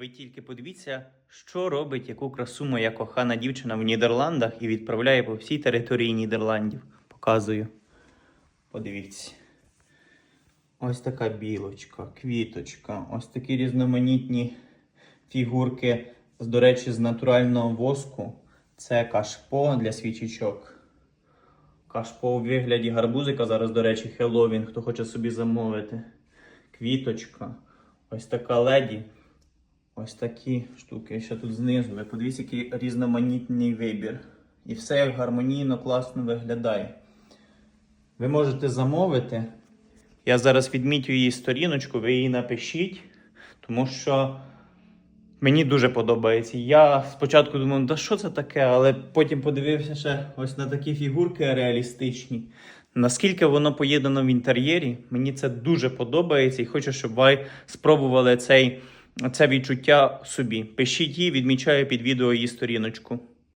Ви тільки подивіться, що робить яку красу моя кохана дівчина в Нідерландах і відправляє по всій території Нідерландів. Показую. Подивіться. Ось така білочка, квіточка, ось такі різноманітні фігурки, до речі, з натурального воску. Це кашпо для свічечок. Кашпо у вигляді гарбузика. Зараз, до речі, Хеллоуін, хто хоче собі замовити. Квіточка. Ось така леді. Ось такі штуки. Ще тут знизу. Ви подивіться, який різноманітний вибір. І все гармонійно, класно виглядає. Ви можете замовити. Я зараз відмітю її сторіночку, ви її напишіть, тому що мені дуже подобається. Я спочатку думав, да що це таке, але потім подивився ще ось на такі фігурки реалістичні. Наскільки воно поєднано в інтер'єрі, мені це дуже подобається і хочу, щоб ви спробували цей, це відчуття собі. Пишіть її, відмічаю під відео її сторіночку.